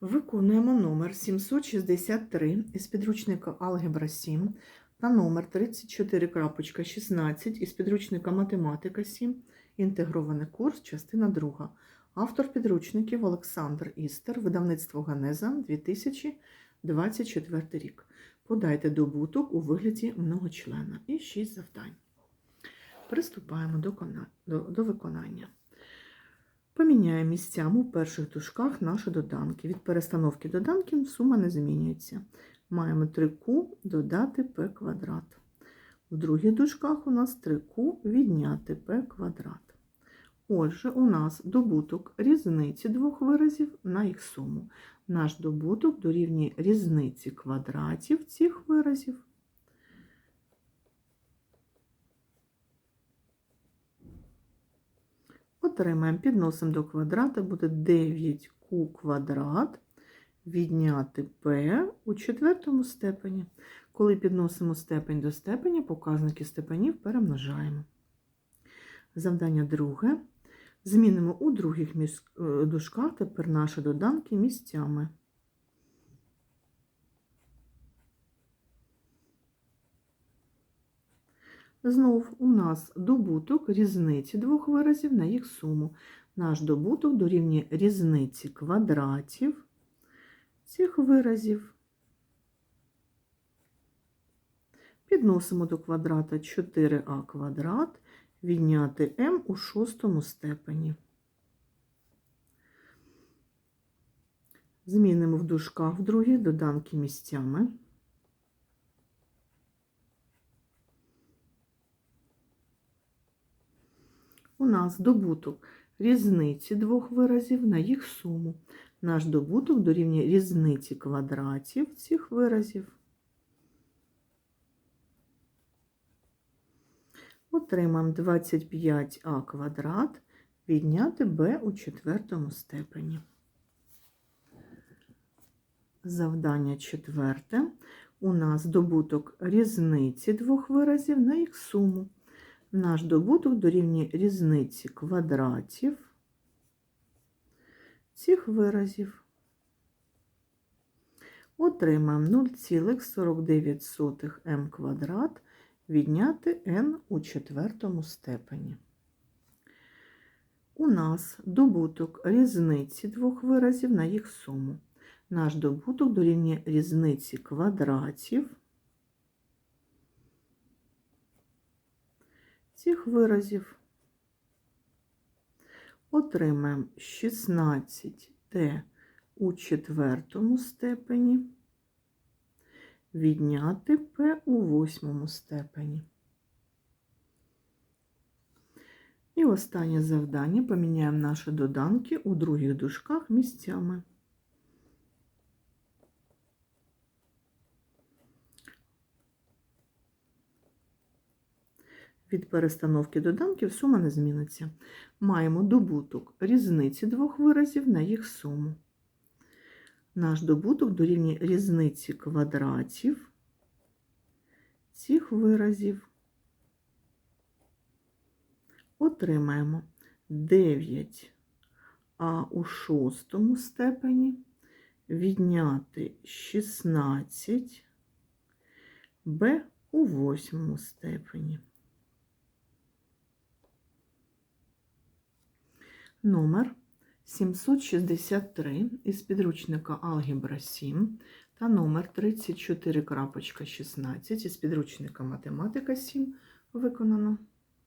Виконуємо номер 763 із підручника Алгебра 7 та номер 34.16 із підручника Математика 7, інтегрований курс, частина 2. Автор підручників Олександр Істер, видавництво Ганеза 2024 рік. Подайте добуток у вигляді многочлена і 6 завдань. Приступаємо до, кона- до, до виконання. Поміняємо місцями у перших дужках наші доданки. Від перестановки доданків сума не змінюється. Маємо 3q додати p квадрат. В других дужках у нас 3q відняти p квадрат. Отже, у нас добуток різниці двох виразів на їх суму. Наш добуток дорівнює різниці квадратів цих виразів. Отримаємо, підносимо до квадрата, буде 9q квадрат відняти p у четвертому степені. Коли підносимо степень до степені, показники степенів перемножаємо. Завдання друге. Змінимо у других міс- е, дужках тепер наші доданки місцями. Знов у нас добуток різниці двох виразів на їх суму. Наш добуток дорівнює різниці квадратів цих виразів. Підносимо до квадрата 4а квадрат, відняти m у шостому степені. Змінимо в дужках в других доданки місцями. У нас добуток різниці двох виразів на їх суму. Наш добуток дорівнює різниці квадратів цих виразів. Отримаємо 25а квадрат відняти b у четвертому степені. Завдання четверте. У нас добуток різниці двох виразів на їх суму. Наш добуток дорівнює різниці квадратів цих виразів. Отримаємо 0,49 м квадрат відняти n у четвертому степені. У нас добуток різниці двох виразів на їх суму. Наш добуток дорівнює різниці квадратів цих виразів. Отримаємо 16t у четвертому степені, відняти p у восьмому степені. І останнє завдання поміняємо наші доданки у других дужках місцями. Від перестановки доданків сума не зміниться. Маємо добуток різниці двох виразів на їх суму. Наш добуток дорівнює різниці квадратів цих виразів. Отримаємо 9 а у шостому степені відняти 16 б у восьмому степені. Номер 763 із підручника Алгебра 7 та номер 34.16 із підручника Математика 7 виконано.